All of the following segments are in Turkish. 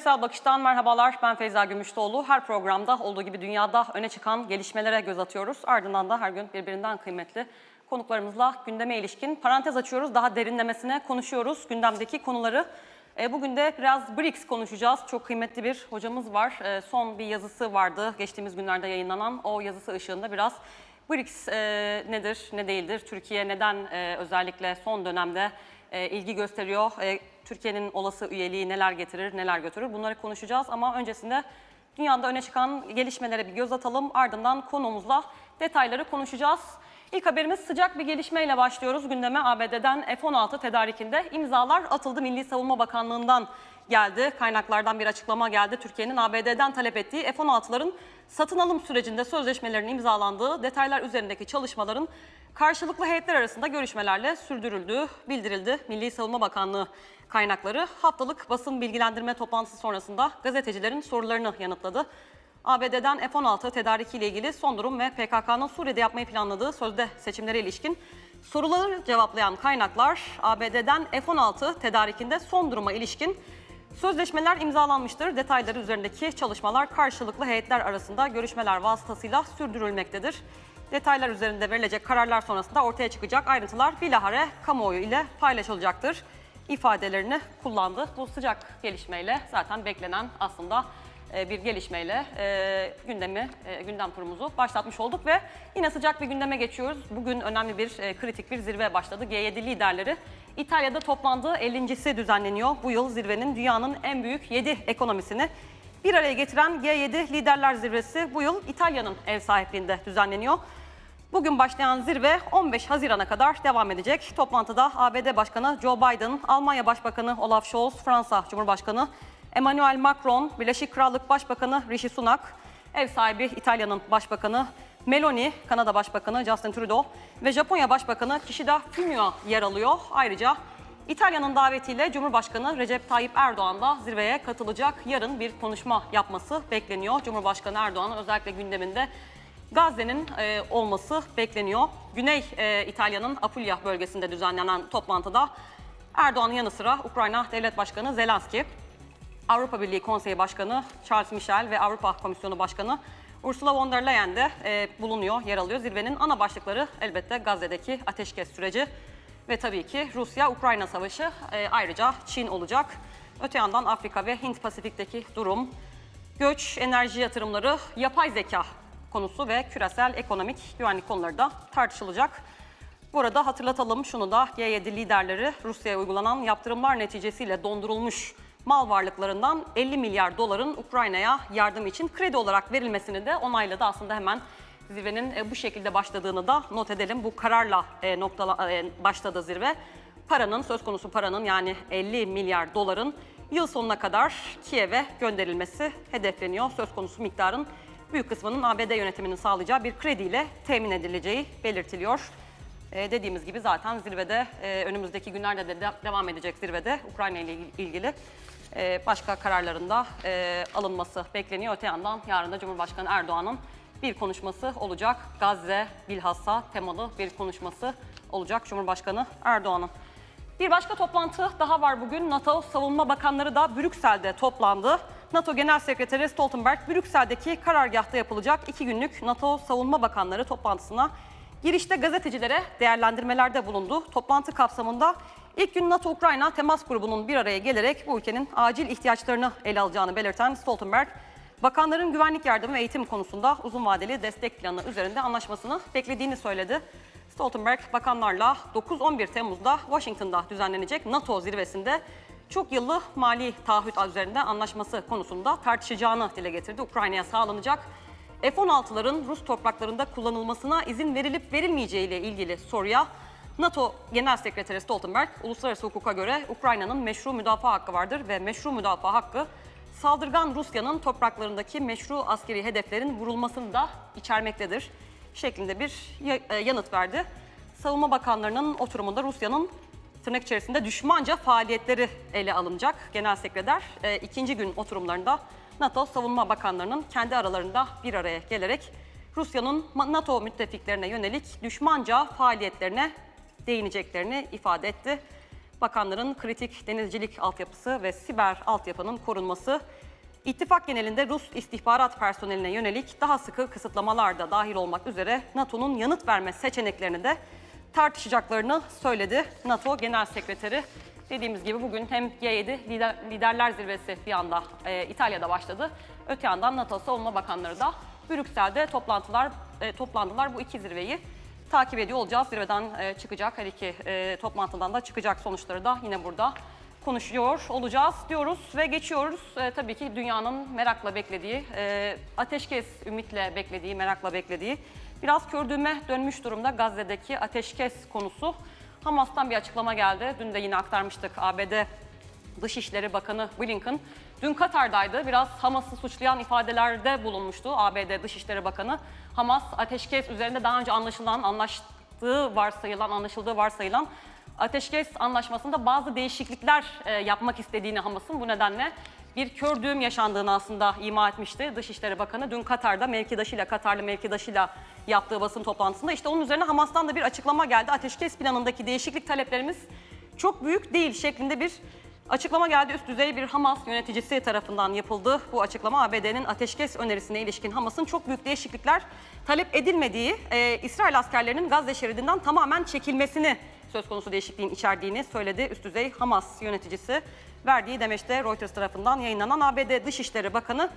Küresel Bakış'tan merhabalar. Ben Feyza Gümüştoğlu. Her programda olduğu gibi dünyada öne çıkan gelişmelere göz atıyoruz. Ardından da her gün birbirinden kıymetli konuklarımızla gündeme ilişkin parantez açıyoruz. Daha derinlemesine konuşuyoruz gündemdeki konuları. E, Bugün de biraz BRICS konuşacağız. Çok kıymetli bir hocamız var. E, Son bir yazısı vardı geçtiğimiz günlerde yayınlanan. O yazısı ışığında biraz BRICS e, nedir, ne değildir? Türkiye neden özellikle son dönemde e, ilgi gösteriyor? E, Türkiye'nin olası üyeliği neler getirir, neler götürür? Bunları konuşacağız ama öncesinde dünyada öne çıkan gelişmelere bir göz atalım. Ardından konumuzla detayları konuşacağız. İlk haberimiz sıcak bir gelişmeyle başlıyoruz. Gündeme ABD'den F-16 tedarikinde imzalar atıldı. Milli Savunma Bakanlığı'ndan geldi. Kaynaklardan bir açıklama geldi. Türkiye'nin ABD'den talep ettiği F-16'ların satın alım sürecinde sözleşmelerin imzalandığı detaylar üzerindeki çalışmaların karşılıklı heyetler arasında görüşmelerle sürdürüldüğü bildirildi. Milli Savunma Bakanlığı kaynakları haftalık basın bilgilendirme toplantısı sonrasında gazetecilerin sorularını yanıtladı. ABD'den F-16 tedarikiyle ilgili son durum ve PKK'nın Suriye'de yapmayı planladığı sözde seçimlere ilişkin soruları cevaplayan kaynaklar ABD'den F-16 tedarikinde son duruma ilişkin sözleşmeler imzalanmıştır. Detayları üzerindeki çalışmalar karşılıklı heyetler arasında görüşmeler vasıtasıyla sürdürülmektedir. Detaylar üzerinde verilecek kararlar sonrasında ortaya çıkacak ayrıntılar bilahare kamuoyu ile paylaşılacaktır ifadelerini kullandı. Bu sıcak gelişmeyle zaten beklenen aslında e, bir gelişmeyle e, gündemi, e, gündem turumuzu başlatmış olduk ve yine sıcak bir gündeme geçiyoruz. Bugün önemli bir, e, kritik bir zirve başladı. G7 liderleri İtalya'da toplandığı 50.si düzenleniyor. Bu yıl zirvenin dünyanın en büyük 7 ekonomisini bir araya getiren G7 Liderler Zirvesi bu yıl İtalya'nın ev sahipliğinde düzenleniyor. Bugün başlayan zirve 15 Haziran'a kadar devam edecek. Toplantıda ABD Başkanı Joe Biden, Almanya Başbakanı Olaf Scholz, Fransa Cumhurbaşkanı Emmanuel Macron, Birleşik Krallık Başbakanı Rishi Sunak, ev sahibi İtalya'nın Başbakanı Meloni, Kanada Başbakanı Justin Trudeau ve Japonya Başbakanı Kishida Fumio yer alıyor. Ayrıca İtalya'nın davetiyle Cumhurbaşkanı Recep Tayyip Erdoğan da zirveye katılacak. Yarın bir konuşma yapması bekleniyor. Cumhurbaşkanı Erdoğan'ın özellikle gündeminde Gazze'nin e, olması bekleniyor. Güney e, İtalya'nın Apulya bölgesinde düzenlenen toplantıda Erdoğan'ın yanı sıra Ukrayna Devlet Başkanı Zelenski, Avrupa Birliği Konseyi Başkanı Charles Michel ve Avrupa Komisyonu Başkanı Ursula von der Leyen de e, bulunuyor, yer alıyor. Zirvenin ana başlıkları elbette Gazze'deki ateşkes süreci ve tabii ki Rusya-Ukrayna savaşı e, ayrıca Çin olacak. Öte yandan Afrika ve Hint Pasifik'teki durum, göç, enerji yatırımları, yapay zeka konusu ve küresel ekonomik güvenlik konuları da tartışılacak. Burada hatırlatalım şunu da G7 liderleri Rusya'ya uygulanan yaptırımlar neticesiyle dondurulmuş mal varlıklarından 50 milyar doların Ukrayna'ya yardım için kredi olarak verilmesini de onayladı. Aslında hemen zirvenin e, bu şekilde başladığını da not edelim. Bu kararla e, noktala, e, başladı zirve. Paranın, söz konusu paranın yani 50 milyar doların yıl sonuna kadar Kiev'e gönderilmesi hedefleniyor. Söz konusu miktarın büyük kısmının ABD yönetiminin sağlayacağı bir krediyle temin edileceği belirtiliyor. Ee, dediğimiz gibi zaten zirvede e, önümüzdeki günlerde de, de- devam edecek zirvede Ukrayna ile il- ilgili e, başka kararlarında e, alınması bekleniyor. Öte yandan yarın da Cumhurbaşkanı Erdoğan'ın bir konuşması olacak. Gazze bilhassa temalı bir konuşması olacak Cumhurbaşkanı Erdoğan'ın. Bir başka toplantı daha var bugün. NATO Savunma Bakanları da Brüksel'de toplandı. NATO Genel Sekreteri Stoltenberg, Brüksel'deki karargahta yapılacak iki günlük NATO Savunma Bakanları toplantısına girişte gazetecilere değerlendirmelerde bulundu. Toplantı kapsamında ilk gün NATO-Ukrayna temas grubunun bir araya gelerek bu ülkenin acil ihtiyaçlarını ele alacağını belirten Stoltenberg, bakanların güvenlik yardımı ve eğitim konusunda uzun vadeli destek planı üzerinde anlaşmasını beklediğini söyledi. Stoltenberg bakanlarla 9-11 Temmuz'da Washington'da düzenlenecek NATO zirvesinde çok yıllı mali taahhüt üzerinde anlaşması konusunda tartışacağını dile getirdi. Ukrayna'ya sağlanacak F-16'ların Rus topraklarında kullanılmasına izin verilip verilmeyeceği ile ilgili soruya NATO Genel Sekreteri Stoltenberg, uluslararası hukuka göre Ukrayna'nın meşru müdafaa hakkı vardır ve meşru müdafaa hakkı saldırgan Rusya'nın topraklarındaki meşru askeri hedeflerin vurulmasını da içermektedir şeklinde bir e, yanıt verdi. Savunma Bakanlarının oturumunda Rusya'nın tırnak içerisinde düşmanca faaliyetleri ele alınacak. Genel Sekreter e, ikinci gün oturumlarında NATO Savunma Bakanlarının kendi aralarında bir araya gelerek Rusya'nın NATO müttefiklerine yönelik düşmanca faaliyetlerine değineceklerini ifade etti. bakanların kritik denizcilik altyapısı ve siber altyapının korunması, ittifak genelinde Rus istihbarat personeline yönelik daha sıkı kısıtlamalar da dahil olmak üzere NATO'nun yanıt verme seçeneklerini de tartışacaklarını söyledi NATO Genel Sekreteri. Dediğimiz gibi bugün hem G7 lider, liderler zirvesi bir anda e, İtalya'da başladı. Öte yandan NATO Savunma Bakanları da Brüksel'de toplantılar e, toplandılar. Bu iki zirveyi takip ediyor olacağız. Zirveden e, çıkacak her iki e, toplantıdan da çıkacak sonuçları da yine burada konuşuyor olacağız diyoruz ve geçiyoruz. E, tabii ki dünyanın merakla beklediği, e, ateşkes ümitle beklediği, merakla beklediği biraz kördüğüme dönmüş durumda Gazze'deki ateşkes konusu. Hamas'tan bir açıklama geldi. Dün de yine aktarmıştık ABD Dışişleri Bakanı Blinken dün Katar'daydı. Biraz Hamas'ı suçlayan ifadelerde bulunmuştu ABD Dışişleri Bakanı. Hamas ateşkes üzerinde daha önce anlaşılan, anlaştığı varsayılan, anlaşıldığı varsayılan ateşkes anlaşmasında bazı değişiklikler e, yapmak istediğini Hamas'ın bu nedenle bir kör düğüm yaşandığını aslında ima etmişti Dışişleri Bakanı. Dün Katar'da mevkidaşıyla, Katarlı mevkidaşıyla yaptığı basın toplantısında işte onun üzerine Hamas'tan da bir açıklama geldi. Ateşkes planındaki değişiklik taleplerimiz çok büyük değil şeklinde bir açıklama geldi. Üst düzey bir Hamas yöneticisi tarafından yapıldı. Bu açıklama ABD'nin ateşkes önerisine ilişkin Hamas'ın çok büyük değişiklikler talep edilmediği, e, İsrail askerlerinin Gazze şeridinden tamamen çekilmesini söz konusu değişikliğin içerdiğini söyledi. Üst düzey Hamas yöneticisi verdiği demeçte Reuters tarafından yayınlanan ABD Dışişleri Bakanı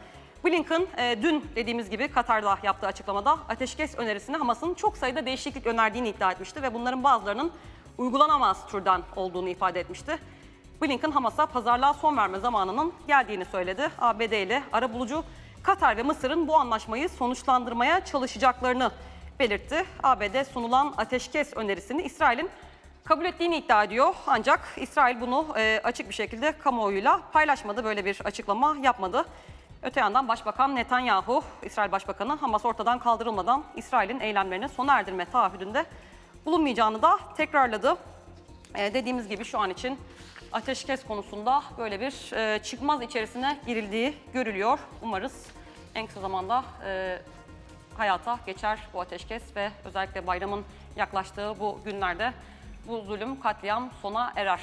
Blinken e, dün dediğimiz gibi Katar'da yaptığı açıklamada ateşkes önerisine Hamas'ın çok sayıda değişiklik önerdiğini iddia etmişti ve bunların bazılarının uygulanamaz türden olduğunu ifade etmişti. Blinken Hamas'a pazarlığa son verme zamanının geldiğini söyledi. ABD ile arabulucu Katar ve Mısır'ın bu anlaşmayı sonuçlandırmaya çalışacaklarını belirtti. ABD sunulan ateşkes önerisini İsrail'in kabul ettiğini iddia ediyor. Ancak İsrail bunu e, açık bir şekilde kamuoyuyla paylaşmadı. Böyle bir açıklama yapmadı. Öte yandan Başbakan Netanyahu, İsrail Başbakanı Hamas ortadan kaldırılmadan İsrail'in eylemlerini sona erdirme taahhüdünde bulunmayacağını da tekrarladı. E, dediğimiz gibi şu an için ateşkes konusunda böyle bir e, çıkmaz içerisine girildiği görülüyor. Umarız en kısa zamanda e, hayata geçer bu ateşkes ve özellikle bayramın yaklaştığı bu günlerde bu zulüm, katliam sona erer.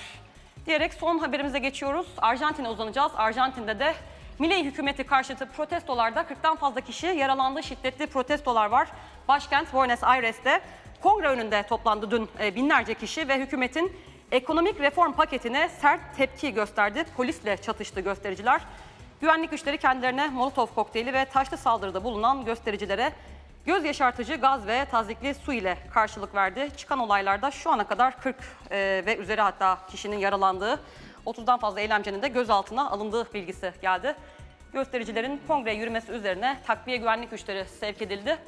Diyerek son haberimize geçiyoruz. Arjantin'e uzanacağız. Arjantin'de de Milei hükümeti karşıtı protestolarda 40'tan fazla kişi yaralandı. Şiddetli protestolar var. Başkent Buenos Aires'te kongre önünde toplandı dün e, binlerce kişi ve hükümetin ekonomik reform paketine sert tepki gösterdi. Polisle çatıştı göstericiler. Güvenlik güçleri kendilerine Molotov kokteyli ve taşlı saldırıda bulunan göstericilere göz yaşartıcı gaz ve tazikli su ile karşılık verdi. Çıkan olaylarda şu ana kadar 40 e, ve üzeri hatta kişinin yaralandığı, 30'dan fazla eylemcinin de gözaltına alındığı bilgisi geldi. Göstericilerin kongreye yürümesi üzerine takviye güvenlik güçleri sevk edildi.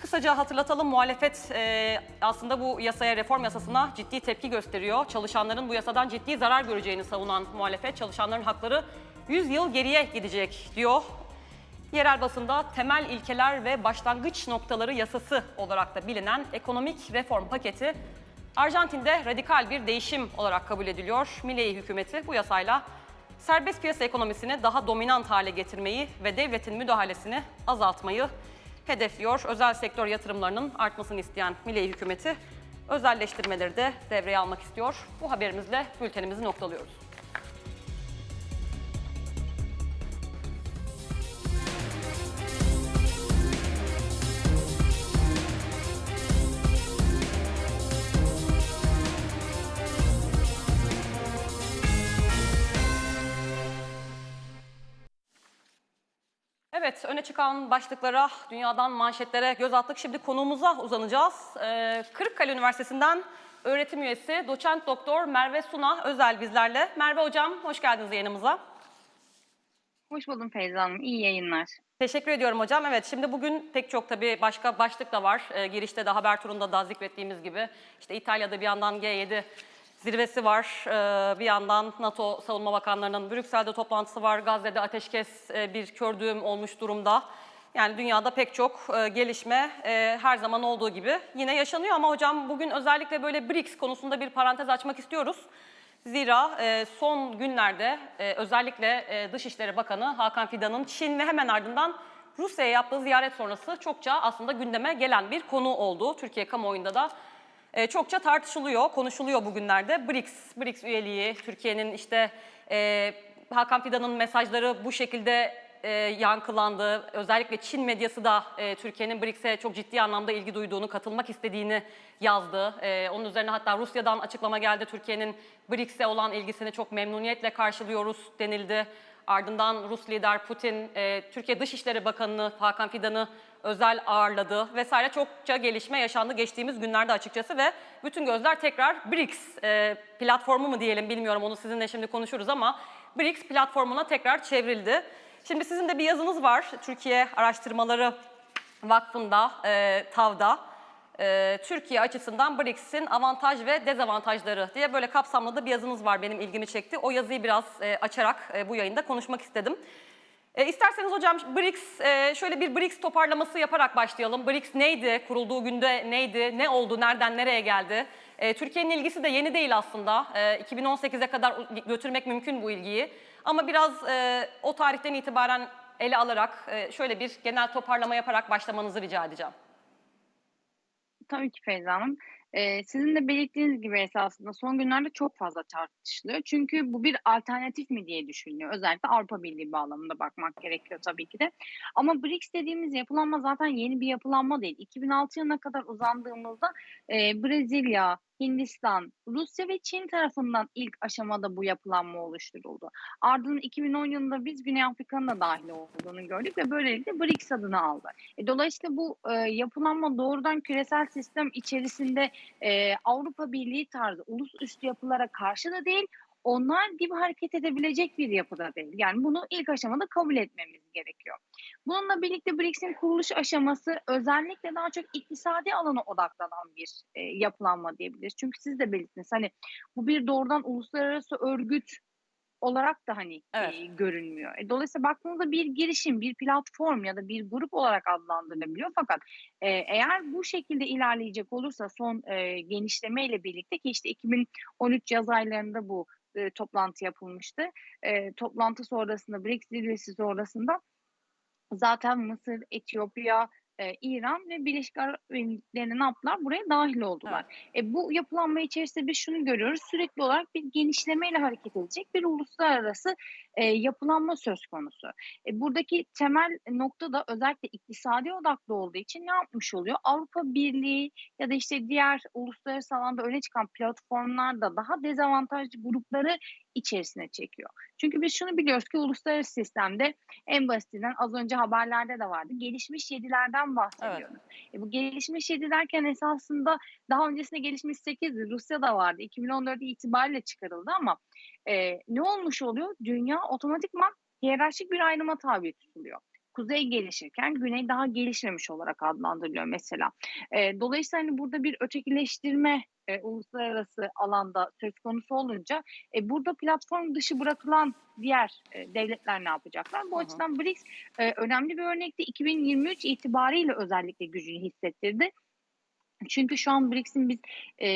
Kısaca hatırlatalım muhalefet e, aslında bu yasaya reform yasasına ciddi tepki gösteriyor. Çalışanların bu yasadan ciddi zarar göreceğini savunan muhalefet çalışanların hakları 100 yıl geriye gidecek diyor. Yerel basında temel ilkeler ve başlangıç noktaları yasası olarak da bilinen ekonomik reform paketi Arjantin'de radikal bir değişim olarak kabul ediliyor. Milei hükümeti bu yasayla serbest piyasa ekonomisini daha dominant hale getirmeyi ve devletin müdahalesini azaltmayı hedefliyor. Özel sektör yatırımlarının artmasını isteyen Milei hükümeti özelleştirmeleri de devreye almak istiyor. Bu haberimizle bültenimizi noktalıyoruz. Evet, öne çıkan başlıklara, dünyadan manşetlere göz attık. Şimdi konuğumuza uzanacağız. Ee, Kırıkkale Üniversitesi'nden öğretim üyesi doçent doktor Merve Suna Özel bizlerle. Merve Hocam, hoş geldiniz yayınımıza. Hoş buldum Feyza Hanım. İyi yayınlar. Teşekkür ediyorum hocam. Evet, şimdi bugün pek çok tabii başka başlık da var. Ee, girişte de haber turunda da zikrettiğimiz gibi. işte İtalya'da bir yandan G7 zirvesi var. Ee, bir yandan NATO Savunma Bakanlarının Brüksel'de toplantısı var. Gazze'de ateşkes e, bir kördüğüm olmuş durumda. Yani dünyada pek çok e, gelişme e, her zaman olduğu gibi yine yaşanıyor. Ama hocam bugün özellikle böyle BRICS konusunda bir parantez açmak istiyoruz. Zira son günlerde özellikle Dışişleri Bakanı Hakan Fidan'ın Çin ve hemen ardından Rusya'ya yaptığı ziyaret sonrası çokça aslında gündeme gelen bir konu oldu. Türkiye kamuoyunda da e, çokça tartışılıyor, konuşuluyor bugünlerde. BRICS, BRICS üyeliği, Türkiye'nin işte e, Hakan Fidan'ın mesajları bu şekilde e, yankılandı. Özellikle Çin medyası da e, Türkiye'nin BRICS'e çok ciddi anlamda ilgi duyduğunu, katılmak istediğini yazdı. E, onun üzerine hatta Rusya'dan açıklama geldi. Türkiye'nin BRICS'e olan ilgisini çok memnuniyetle karşılıyoruz denildi. Ardından Rus lider Putin, e, Türkiye Dışişleri Bakanı'nı Hakan Fidan'ı özel ağırladı vesaire çokça gelişme yaşandı geçtiğimiz günlerde açıkçası ve bütün gözler tekrar BRICS e, platformu mu diyelim bilmiyorum onu sizinle şimdi konuşuruz ama BRICS platformuna tekrar çevrildi. Şimdi sizin de bir yazınız var Türkiye Araştırmaları Vakfı'nda, e, TAV'da. E, Türkiye açısından BRICS'in avantaj ve dezavantajları diye böyle kapsamlı da bir yazınız var benim ilgimi çekti. O yazıyı biraz e, açarak e, bu yayında konuşmak istedim. E, isterseniz hocam BRICS, e, şöyle bir BRICS toparlaması yaparak başlayalım. BRICS neydi, kurulduğu günde neydi, ne oldu, nereden nereye geldi? E, Türkiye'nin ilgisi de yeni değil aslında. E, 2018'e kadar götürmek mümkün bu ilgiyi. Ama biraz e, o tarihten itibaren ele alarak e, şöyle bir genel toparlama yaparak başlamanızı rica edeceğim. Tabii ki Feyza Hanım. Ee, sizin de belirttiğiniz gibi esasında son günlerde çok fazla tartışılıyor. Çünkü bu bir alternatif mi diye düşünülüyor. Özellikle Avrupa Birliği bağlamında bakmak gerekiyor tabii ki de. Ama BRICS dediğimiz yapılanma zaten yeni bir yapılanma değil. 2006 yılına kadar uzandığımızda e, Brezilya, Hindistan, Rusya ve Çin tarafından ilk aşamada bu yapılanma oluşturuldu. Ardından 2010 yılında biz Güney Afrika'nın da dahil olduğunu gördük ve böylelikle BRICS adını aldı. E, dolayısıyla bu e, yapılanma doğrudan küresel sistem içerisinde e, Avrupa Birliği tarzı ulusüstü yapılara karşı da değil, onlar gibi hareket edebilecek bir yapıda değil. Yani bunu ilk aşamada kabul etmemiz gerekiyor. Bununla birlikte BRICS'in kuruluş aşaması özellikle daha çok iktisadi alana odaklanan bir e, yapılanma diyebiliriz. Çünkü siz de belirttiniz hani bu bir doğrudan uluslararası örgüt olarak da hani Evet. e, görünmüyor. E, dolayısıyla baktığınızda bir girişim, bir platform ya da bir grup olarak adlandırılabiliyor. Fakat e, eğer bu şekilde ilerleyecek olursa son e, genişlemeyle birlikte ki işte 2013 yaz aylarında bu e, toplantı yapılmıştı. E, toplantı sonrasında BRICS zirvesi sonrasında zaten Mısır, Etiyopya, e, İran ve Birleşik Arap Emirlikleri ne yaptılar? Buraya dahil oldular. E, bu yapılanma içerisinde biz şunu görüyoruz. Sürekli olarak bir genişlemeyle hareket edecek bir uluslararası e, yapılanma söz konusu. E, buradaki temel nokta da özellikle iktisadi odaklı olduğu için ne yapmış oluyor? Avrupa Birliği ya da işte diğer uluslararası alanda öne çıkan platformlar da daha dezavantajlı grupları içerisine çekiyor. Çünkü biz şunu biliyoruz ki uluslararası sistemde en basitinden az önce haberlerde de vardı. Gelişmiş yedilerden bahsediyoruz. E bu gelişmiş yedi derken esasında daha öncesinde gelişmiş 8'di. Rusya'da vardı. 2014 itibariyle çıkarıldı ama e, ne olmuş oluyor? Dünya otomatikman hiyerarşik bir ayrıma tabi tutuluyor. Kuzey gelişirken güney daha gelişmemiş olarak adlandırılıyor mesela. E, dolayısıyla hani burada bir ötekileştirme e, uluslararası alanda söz konusu olunca e, burada platform dışı bırakılan diğer e, devletler ne yapacaklar? Bu hı. açıdan BRICS e, önemli bir örnekti. 2023 itibariyle özellikle gücünü hissettirdi. Çünkü şu an BRICS'in biz e,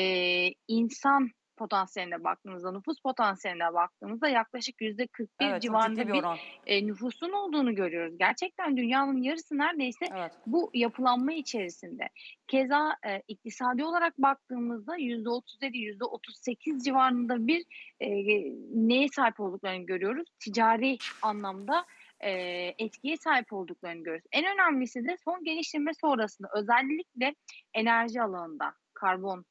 insan potansiyeline baktığımızda, nüfus potansiyeline baktığımızda yaklaşık yüzde 41 Evet, civarında bir bir oran. e, nüfusun olduğunu görüyoruz. Gerçekten dünyanın yarısı neredeyse Evet. bu yapılanma içerisinde. Keza e, iktisadi olarak baktığımızda yüzde 37, yüzde 38 civarında bir e, neye sahip olduklarını görüyoruz. Ticari anlamda e, etkiye sahip olduklarını görüyoruz. En önemlisi de son geliştirme sonrasında özellikle enerji alanında karbon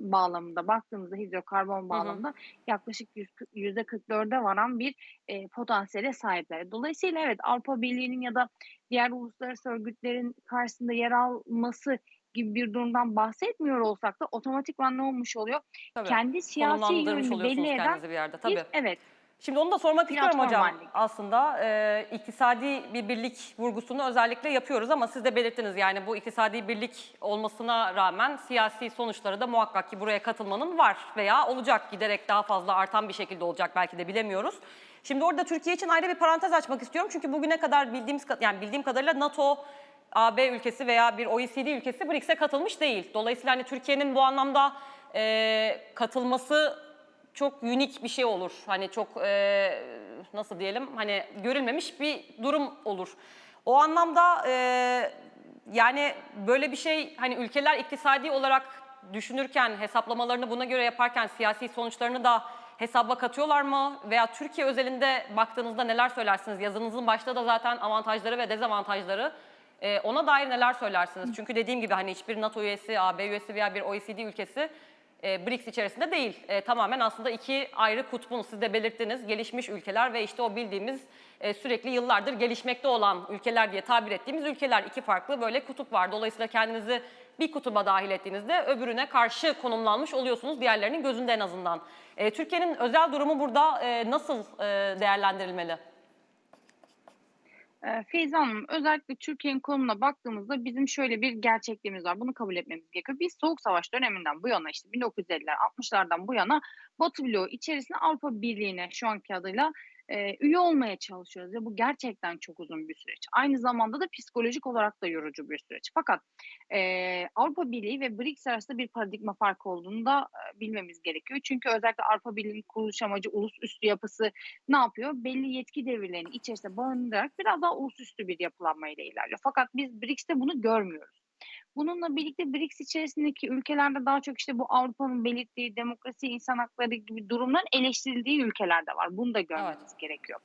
bağlamında baktığımızda hidrokarbon bağlamında yaklaşık yüz- yüzde 44'e varan bir e, potansiyele sahipler. Dolayısıyla evet Avrupa Birliği'nin ya da diğer uluslararası örgütlerin karşısında yer alması gibi bir durumdan bahsetmiyor olsak da otomatikman ne olmuş oluyor? Tabii. Kendi siyasi yönünü belli eden bir yerde. Tabii. bir evet Şimdi onu da sormak istiyorum hocam. varlık. Aslında e, iktisadi bir birlik vurgusunu özellikle yapıyoruz ama siz de belirttiniz yani bu iktisadi birlik olmasına rağmen siyasi sonuçları da muhakkak ki buraya katılmanın var veya olacak giderek daha fazla artan bir şekilde olacak belki de bilemiyoruz. Şimdi orada Türkiye için ayrı bir parantez açmak istiyorum çünkü bugüne kadar bildiğimiz yani bildiğim kadarıyla NATO AB ülkesi veya bir OECD ülkesi BRICS'e katılmış değil. Dolayısıyla hani Türkiye'nin bu anlamda e, katılması çok unik bir şey olur. Hani çok e, nasıl diyelim hani görülmemiş bir durum olur. O anlamda e, yani böyle bir şey hani ülkeler iktisadi olarak düşünürken, hesaplamalarını buna göre yaparken siyasi sonuçlarını da hesaba katıyorlar mı? Veya Türkiye özelinde baktığınızda neler söylersiniz? Yazınızın başta da zaten avantajları ve dezavantajları. Ee, ona dair neler söylersiniz? Çünkü dediğim gibi hani hiçbir NATO üyesi, AB üyesi veya bir OECD ülkesi e, BRICS içerisinde değil. E, tamamen aslında iki ayrı kutbun siz de belirttiniz. Gelişmiş ülkeler ve işte o bildiğimiz e, sürekli yıllardır gelişmekte olan ülkeler diye tabir ettiğimiz ülkeler. iki farklı böyle kutup var. Dolayısıyla kendinizi bir kutuba dahil ettiğinizde öbürüne karşı konumlanmış oluyorsunuz diğerlerinin gözünde en azından. E, Türkiye'nin özel durumu burada e, nasıl e, değerlendirilmeli? Eee, Feyza Hanım, özellikle Türkiye'nin konumuna baktığımızda bizim şöyle bir gerçekliğimiz var. Bunu kabul etmemiz gerekiyor. Biz Soğuk Savaş döneminden bu yana işte 1950'ler, 60'lardan bu yana Batı bloğu içerisinde Avrupa Birliği'ne şu anki adıyla eee, üye olmaya çalışıyoruz ve bu gerçekten çok uzun bir süreç. Aynı zamanda da psikolojik olarak da yorucu bir süreç. Fakat eee, Avrupa Birliği ve BRICS arasında bir paradigma farkı olduğunu da eee, bilmemiz gerekiyor. Çünkü özellikle Avrupa Birliği'nin kuruluş amacı ulusüstü yapısı ne yapıyor? Belli yetki devirlerini içerisinde barındırarak biraz daha ulusüstü bir yapılanmayla ilerliyor. Fakat biz BRICS'te bunu görmüyoruz. Bununla birlikte BRICS içerisindeki ülkelerde daha çok işte bu Avrupa'nın belirttiği demokrasi, insan hakları gibi durumların eleştirildiği ülkeler de var. Bunu da görmemiz gerekiyor.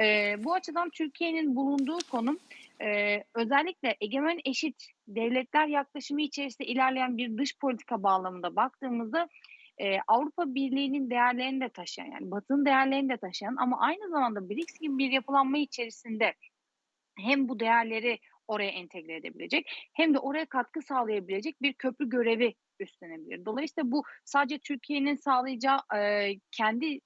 Eee, bu açıdan Türkiye'nin bulunduğu konum eee, özellikle egemen eşit devletler yaklaşımı içerisinde ilerleyen bir dış politika bağlamında baktığımızda eee, Avrupa Birliği'nin değerlerini de taşıyan yani Batı'nın değerlerini de taşıyan ama aynı zamanda BRICS gibi bir yapılanma içerisinde hem bu değerleri oraya entegre edebilecek hem de oraya katkı sağlayabilecek bir köprü görevi üstlenebilir. Dolayısıyla bu sadece Türkiye'nin sağlayacağı eee, kendi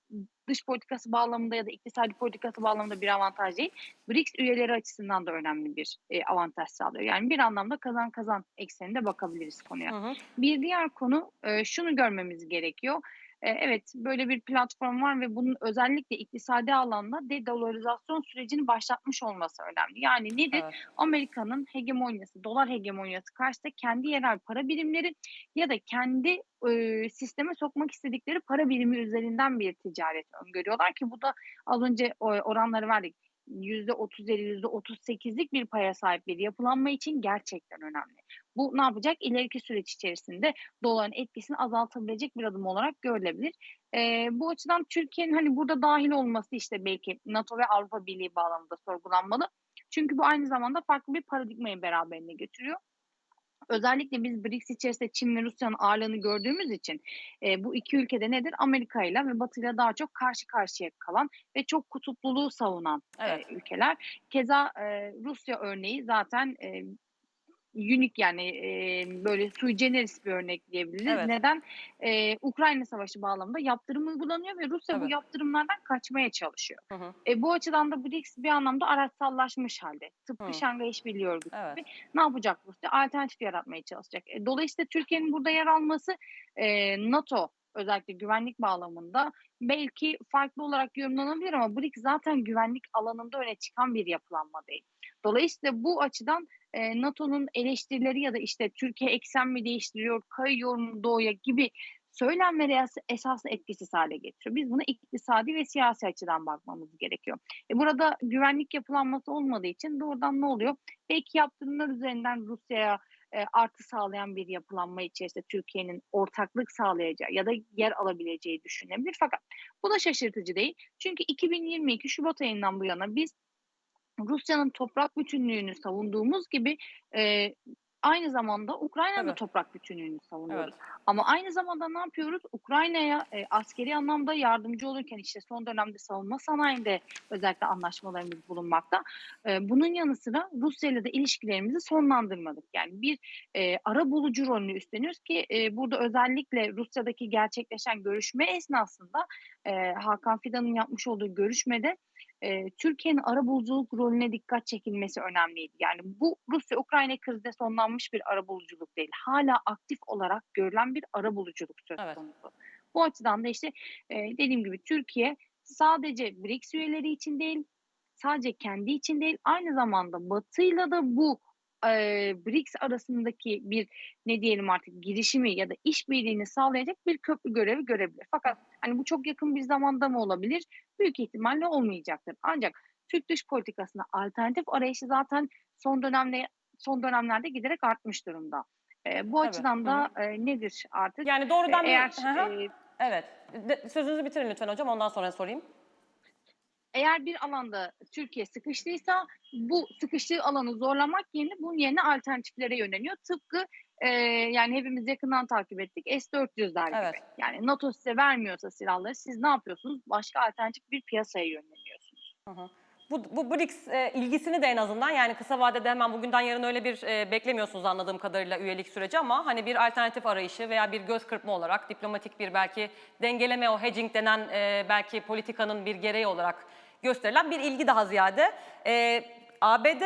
dış politikası bağlamında ya da iktisadi politikası bağlamında bir avantaj değil. BRICS üyeleri açısından da önemli bir e, avantaj sağlıyor. Yani bir anlamda kazan kazan ekseninde bakabiliriz konuya. Hı hı. Bir diğer konu e, şunu görmemiz gerekiyor. E, evet böyle bir platform var ve bunun özellikle iktisadi alanda de-dolarizasyon sürecini başlatmış olması önemli. Yani nedir? Evet. Amerika'nın hegemonyası, dolar hegemonyası karşısında kendi yerel para birimleri ya da kendi e, sisteme sokmak istedikleri para birimi üzerinden bir ticaret öngörüyorlar ki bu da az önce oranları verdik. %37, %38'lik bir paya sahip bir yapılanma için gerçekten önemli. Bu ne yapacak? İleriki süreç içerisinde doların etkisini azaltabilecek bir adım olarak görülebilir. Eee, bu açıdan Türkiye'nin hani burada dahil olması işte belki NATO ve Avrupa Birliği bağlamında sorgulanmalı. Çünkü bu aynı zamanda farklı bir paradigmayı beraberine getiriyor. Özellikle biz BRICS içerisinde Çin ve Rusya'nın ağırlığını gördüğümüz için e, bu iki ülkede nedir? Amerika ile ve Batı ile daha çok karşı karşıya kalan ve çok kutupluluğu savunan Evet. e, ülkeler. Keza e, Rusya örneği zaten e, unique yani e, böyle sui generis bir örnek diyebiliriz. Evet. Neden? E, Ukrayna Savaşı bağlamında yaptırım uygulanıyor ve Rusya bu Evet. yaptırımlardan kaçmaya çalışıyor. Hı hı. E, bu açıdan da BRICS bir anlamda araçsallaşmış halde. Tıpkı. Şangay İşbirliği Örgütü Evet. gibi ne yapacak Rusya? Alternatif yaratmaya çalışacak. E, dolayısıyla Türkiye'nin burada yer alması e, NATO özellikle güvenlik bağlamında belki farklı olarak yorumlanabilir ama BRICS zaten güvenlik alanında öne çıkan bir yapılanma değil. Dolayısıyla bu açıdan e, NATO'nun eleştirileri ya da işte Türkiye eksen mi değiştiriyor, kayıyor mu doğuya gibi söylemleri es- esaslı etkisiz hale getiriyor. Biz buna iktisadi ve siyasi açıdan bakmamız gerekiyor. E burada güvenlik yapılanması olmadığı için doğrudan ne oluyor? Belki yaptırımlar üzerinden Rusya'ya e, artı sağlayan bir yapılanma içerisinde Türkiye'nin ortaklık sağlayacağı ya da yer alabileceği düşünülebilir. Fakat bu da şaşırtıcı değil. Çünkü 2022 Şubat ayından bu yana biz Rusya'nın toprak bütünlüğünü savunduğumuz gibi e, aynı zamanda Ukrayna'nın da Tabii. toprak bütünlüğünü savunuyoruz. Evet. Ama aynı zamanda ne yapıyoruz? Ukrayna'ya e, askeri anlamda yardımcı olurken işte son dönemde savunma sanayinde özellikle anlaşmalarımız bulunmakta. E, bunun yanı sıra Rusya ile de ilişkilerimizi sonlandırmadık. Yani bir e, ara bulucu rolünü üstleniyoruz ki e, burada özellikle Rusya'daki gerçekleşen görüşme esnasında e, Hakan Fidan'ın yapmış olduğu görüşmede e, Türkiye'nin ara buluculuk rolüne dikkat çekilmesi önemliydi. Yani bu Rusya-Ukrayna krizde sonlanmış bir ara buluculuk değil. Hala aktif olarak görülen bir ara buluculuk söz Evet. konusu. Bu açıdan da işte e, dediğim gibi Türkiye sadece BRICS üyeleri için değil, sadece kendi için değil, aynı zamanda Batı'yla da bu e, BRICS arasındaki bir ne diyelim artık girişimi ya da işbirliğini sağlayacak bir köprü görevi görebilir. Fakat hani bu çok yakın bir zamanda mı olabilir? Büyük ihtimalle olmayacaktır. Ancak Türk dış politikasına alternatif arayışı zaten son dönemde son dönemlerde giderek artmış durumda. E, bu Tabii, açıdan hı da e, nedir artık? Yani doğrudan E, bir... eğer Hı hı. e, Evet. De- sözünüzü bitirin lütfen hocam ondan sonra sorayım. Eğer bir alanda Türkiye sıkıştıysa bu sıkıştığı alanı zorlamak yerine bunun yerine alternatiflere yöneliyor. Tıpkı e, yani hepimiz yakından takip ettik S-400'ler gibi. Evet. Yani NATO size vermiyorsa silahları siz ne yapıyorsunuz? Başka alternatif bir piyasaya yöneliyorsunuz. Hı hı. Bu, bu BRICS e, ilgisini de en azından yani kısa vadede hemen bugünden yarın öyle bir e, beklemiyorsunuz anladığım kadarıyla üyelik süreci ama hani bir alternatif arayışı veya bir göz kırpma olarak diplomatik bir belki dengeleme o hedging denen e, belki politikanın bir gereği olarak gösterilen bir ilgi daha ziyade. E, ABD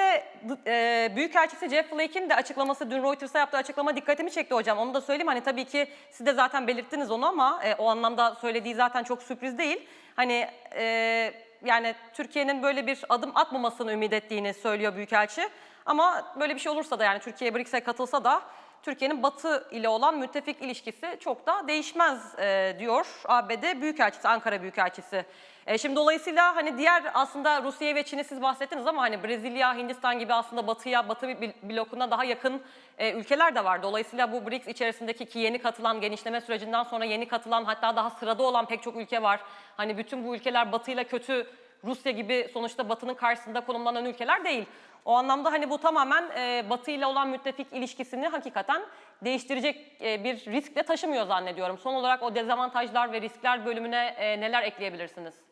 e, Büyükelçisi Jeff Flake'in de açıklaması dün Reuters'a yaptığı açıklama dikkatimi çekti hocam. Onu da söyleyeyim hani tabii ki siz de zaten belirttiniz onu ama e, o anlamda söylediği zaten çok sürpriz değil. Hani e, yani Türkiye'nin böyle bir adım atmamasını ümit ettiğini söylüyor Büyükelçi. Ama böyle bir şey olursa da yani Türkiye BRICS'e katılsa da Türkiye'nin Batı ile olan müttefik ilişkisi çok da değişmez e, diyor ABD Büyükelçisi, Ankara Büyükelçisi. E, şimdi dolayısıyla hani diğer aslında Rusya ve Çin'i siz bahsettiniz ama hani Brezilya, Hindistan gibi aslında Batı'ya, Batı blokuna daha yakın e, ülkeler de var. Dolayısıyla bu BRICS içerisindeki ki yeni katılan genişleme sürecinden sonra yeni katılan hatta daha sırada olan pek çok ülke var. Hani bütün bu ülkeler Batı'yla kötü Rusya gibi sonuçta Batı'nın karşısında konumlanan ülkeler değil. O anlamda hani bu tamamen e, Batı ile olan müttefik ilişkisini hakikaten değiştirecek e, bir riskle taşımıyor zannediyorum. Son olarak o dezavantajlar ve riskler bölümüne e, neler ekleyebilirsiniz?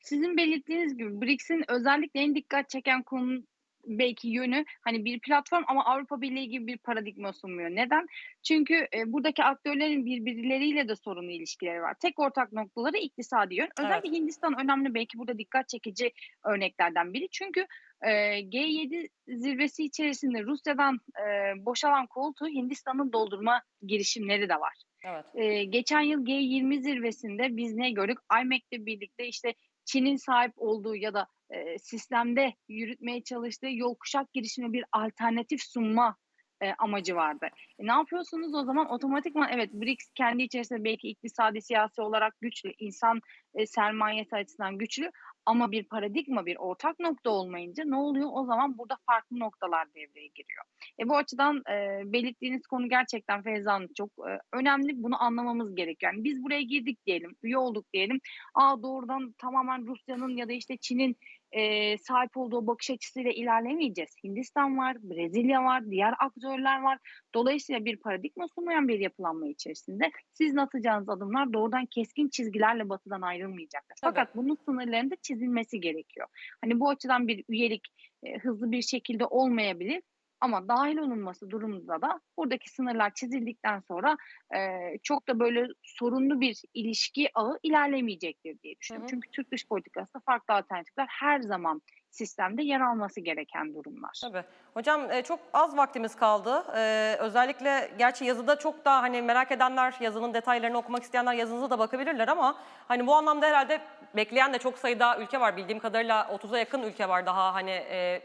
Sizin belirttiğiniz gibi BRICS'in özellikle en dikkat çeken konu belki yönü hani bir platform ama Avrupa Birliği gibi bir paradigma sunmuyor. Neden? Çünkü e, buradaki aktörlerin birbirleriyle de sorunlu ilişkileri var. Tek ortak noktaları iktisadi yön. Özellikle Hindistan önemli belki burada dikkat çekici örneklerden biri. Çünkü e, G7 zirvesi içerisinde Rusya'dan e, boşalan koltuğu Hindistan'ın doldurma girişimleri de var. Evet. Ee, geçen yıl G20 zirvesinde biz ne gördük? IMEC'le birlikte işte Çin'in sahip olduğu ya da sistemde yürütmeye çalıştığı yol kuşak girişimine bir alternatif sunma e, amacı vardı. E, ne yapıyorsunuz o zaman? Otomatikman evet BRICS kendi içerisinde belki iktisadi siyasi olarak güçlü, insan e, sermayesi açısından güçlü ama bir paradigma, bir ortak nokta olmayınca ne oluyor? O zaman burada farklı noktalar devreye giriyor. E, bu açıdan e, belirttiğiniz konu gerçekten Feyza çok e, önemli. Bunu anlamamız gerekiyor. Yani biz buraya girdik diyelim, üye olduk diyelim. Aa doğrudan tamamen Rusya'nın ya da işte Çin'in e, sahip olduğu bakış açısıyla ilerlemeyeceğiz. Hindistan var, Brezilya var, diğer aktörler var. Dolayısıyla bir paradigma sunmayan bir yapılanma içerisinde sizin atacağınız adımlar doğrudan keskin çizgilerle batıdan ayrılmayacaktır. Tabii. Fakat bunun sınırlarında çizilmesi gerekiyor. Hani bu açıdan bir üyelik e, hızlı bir şekilde olmayabilir. Ama dahil olunması durumunda da buradaki sınırlar çizildikten sonra e, çok da böyle sorunlu bir ilişki ağı ilerlemeyecektir diye düşünüyorum. Hı hı. Çünkü Türk dış politikasında farklı alternatifler her zaman sistemde yer alması gereken durumlar. Tabii. Hocam çok az vaktimiz kaldı. E, özellikle gerçi yazıda çok daha hani merak edenler, yazının detaylarını okumak isteyenler yazınıza da bakabilirler ama hani bu anlamda herhalde bekleyen de çok sayıda ülke var. Bildiğim kadarıyla 30'a yakın ülke var daha hani e,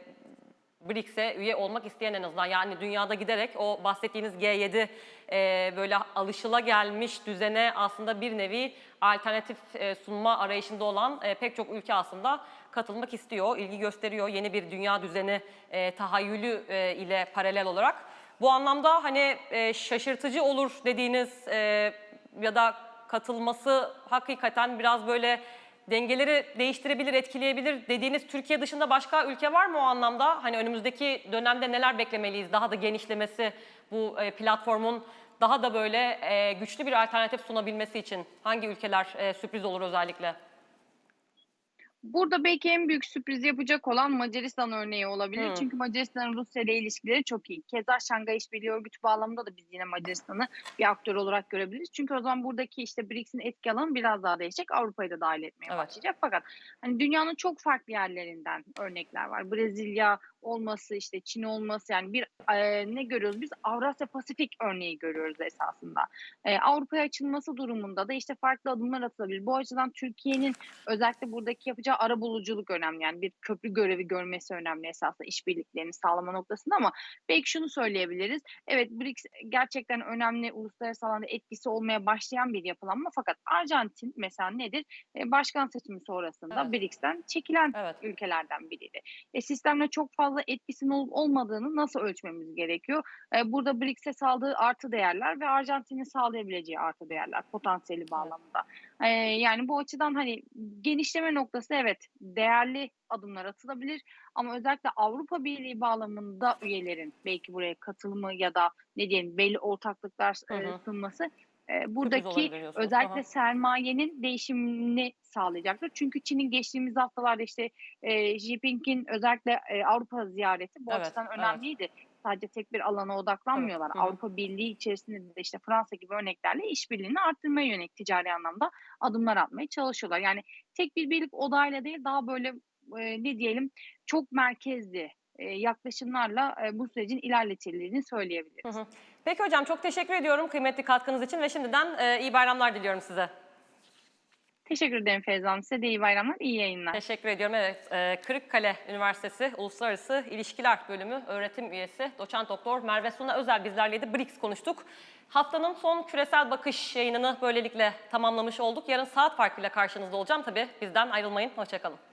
BRICS'e üye olmak isteyen en azından. Yani dünyada giderek o bahsettiğiniz G7 e, böyle alışılagelmiş düzene aslında bir nevi alternatif e, sunma arayışında olan e, pek çok ülke aslında katılmak istiyor, ilgi gösteriyor. Yeni bir dünya düzeni e, tahayyülü e, ile paralel olarak. Bu anlamda hani e, şaşırtıcı olur dediğiniz e, ya da katılması hakikaten biraz böyle dengeleri değiştirebilir, etkileyebilir dediğiniz Türkiye dışında başka ülke var mı o anlamda? Hani önümüzdeki dönemde neler beklemeliyiz? Daha da genişlemesi bu e, platformun daha da böyle e, güçlü bir alternatif sunabilmesi için hangi ülkeler e, sürpriz olur özellikle? Burada belki en büyük sürpriz yapacak olan Macaristan örneği olabilir. Hı. Çünkü Macaristan'ın Rusya ile ilişkileri çok iyi. Keza Şangay İşbirliği Örgütü bağlamında da biz yine Macaristan'ı bir aktör olarak görebiliriz. Çünkü o zaman buradaki işte BRICS'in etki alanı biraz daha değişecek. Avrupa'yı da dahil etmeye Evet. başlayacak. Fakat hani dünyanın çok farklı yerlerinden örnekler var. Brezilya olması, işte Çin olması yani bir e, ne görüyoruz biz? Avrasya Pasifik örneği görüyoruz esasında. E, Avrupa'ya açılması durumunda da işte farklı adımlar atılabilir. Bu açıdan Türkiye'nin özellikle buradaki yapacağı ara buluculuk önemli. Yani bir köprü görevi görmesi önemli esasında işbirliklerini sağlama noktasında ama belki şunu söyleyebiliriz. Evet BRICS gerçekten önemli uluslararası alanda etkisi olmaya başlayan bir yapılanma fakat Arjantin mesela nedir? E, başkan seçimi sonrasında Evet. BRICS'ten çekilen Evet. ülkelerden biriydi. E, sistemle çok fazla fazla etkisinin olup olmadığını nasıl ölçmemiz gerekiyor? Eee, burada BRICS'e sağladığı artı değerler ve Arjantin'in sağlayabileceği artı değerler potansiyeli bağlamında. Eee, yani bu açıdan hani genişleme noktası evet değerli adımlar atılabilir ama özellikle Avrupa Birliği bağlamında üyelerin belki buraya katılımı ya da ne diyelim belli ortaklıklar hı. sunması buradaki özellikle Aha. sermayenin değişimini sağlayacaktır. Çünkü Çin'in geçtiğimiz haftalarda işte eee Xi Jinping'in özellikle eee, Avrupa ziyareti bu Evet, açıdan evet. önemliydi. Sadece tek bir alana odaklanmıyorlar. Hı hı. Avrupa Birliği içerisinde de işte Fransa gibi örneklerle işbirliğini arttırmaya yönelik ticari anlamda adımlar atmaya çalışıyorlar. Yani tek bir birlik odayla değil daha böyle eee, ne diyelim çok merkezli eee, yaklaşımlarla eee, bu sürecin ilerletildiğini Hı söyleyebiliriz. hı. Peki hocam çok teşekkür ediyorum kıymetli katkınız için ve şimdiden e, iyi bayramlar diliyorum size. Teşekkür ederim Feyza Hanım. Size de iyi bayramlar, iyi yayınlar. Teşekkür ediyorum. Evet, e, Kırıkkale Üniversitesi Uluslararası İlişkiler Bölümü öğretim üyesi doçent doktor Merve Suna Özel bizlerleydi. BRICS konuştuk. Haftanın son küresel bakış yayınını böylelikle tamamlamış olduk. Yarın saat farkıyla karşınızda olacağım. Tabii bizden ayrılmayın. Hoşçakalın.